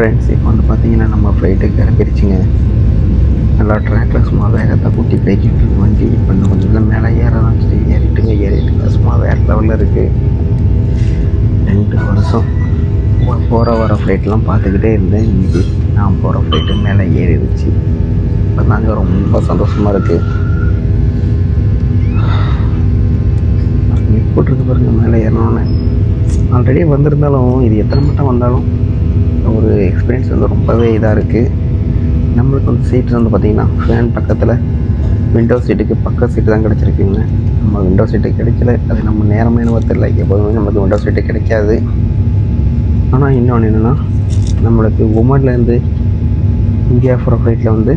Friends இப்போ வந்து பார்த்தீங்கன்னா நம்ம ஃப்ளைட்டு கிளம்பிடுச்சிங்க நல்லா ட்ராக்ல சும்மா வேகத்தை கூட்டி போய்கிட்டு இருக்கு வண்டி இப்போ இன்னும் கொஞ்சம் மேலே ஏறலாம் சரி ஏறிட்டுங்க ஏறிட்டுங்க. சும்மா வேறு லெவலில் இருக்குது ரெண்டு வருஷம் போகிற வர ஃப்ளைட்லாம் பார்த்துக்கிட்டே இருந்தேன். இன்னைக்கு நான் போகிற ஃப்ளைட்டு மேலே ஏறிடுச்சு. இப்போ தாங்க ரொம்ப சந்தோஷமாக இருக்குது போட்டிருக்கு பாருங்கள் பாருங்க மேலே ஏறணும்னு. ஆல்ரெடி வந்திருந்தாலும் இது எத்தனை மட்டும் வந்தாலும் ஒரு எக்ஸ்பீரியன்ஸ் வந்து ரொம்பவே இதாக இருக்குது நம்மளுக்கு வந்து சீட்ஸ் வந்து பார்த்திங்கன்னா ஃபேன் பக்கத்தில் விண்டோ சீட்டுக்கு பக்க சீட்டு தான் கிடச்சிருக்குங்க. நம்ம விண்டோ சீட்டு கிடைக்கல. அது நம்ம நேரமே நம்ம தெரியல. எப்போதுமே நமக்கு விண்டோ சீட்டு கிடைக்காது. ஆனால் இன்னொன்று என்னென்னா நம்மளுக்கு உமன்லேருந்து இந்தியா ஃபோர் ஃப்ளைட்டில் வந்து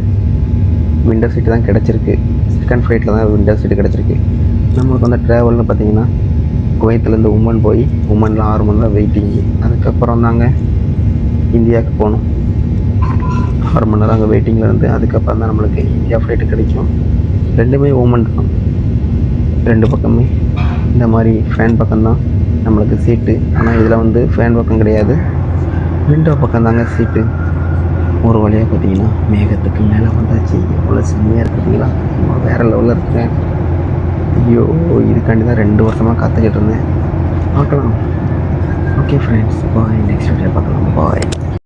விண்டோ சீட்டு தான் கிடச்சிருக்கு. செகண்ட் ஃப்ளைட்டில் தான் விண்டோ சீட்டு கிடச்சிருக்கு. நம்மளுக்கு வந்து ட்ராவல்னு பார்த்தீங்கன்னா குவைத்துலேருந்து உமன் போய் உமனில் ஆறு மணி வெயிட்டிங் வெயிட்டிங்கு அதுக்கப்புறம் தாங்க இந்தியாவுக்கு போகணும். ஆறு மணி நேரம் அங்கே வெயிட்டிங்கில் இருந்து அதுக்கப்புறம் தான் நம்மளுக்கு இந்தியா ஃப்ளைட்டு கிடைக்கும். ரெண்டுமே ஓமன் தான். ரெண்டு பக்கமே. இந்த மாதிரி ஃபேன் பக்கம்தான் நம்மளுக்கு சீட்டு ஆனால் இதில் வந்து ஃபேன் பக்கம் கிடையாது. விண்டோ பக்கம் தாங்க சீட்டு ஒரு வழியாக பார்த்தீங்கன்னா மேகத்துக்கு மேலே வந்தாச்சு. எவ்வளோ செம்மையாக இருக்குதுங்களா நம்ம வேறு லெவலில் இருக்கேன். ஐயோ இதுக்காண்டி தான் ரெண்டு வருஷமாக காத்துக்கிட்டு இருந்தேன். பார்க்கலாம். Okay friends bye next video பார்க்கலாம் பாய்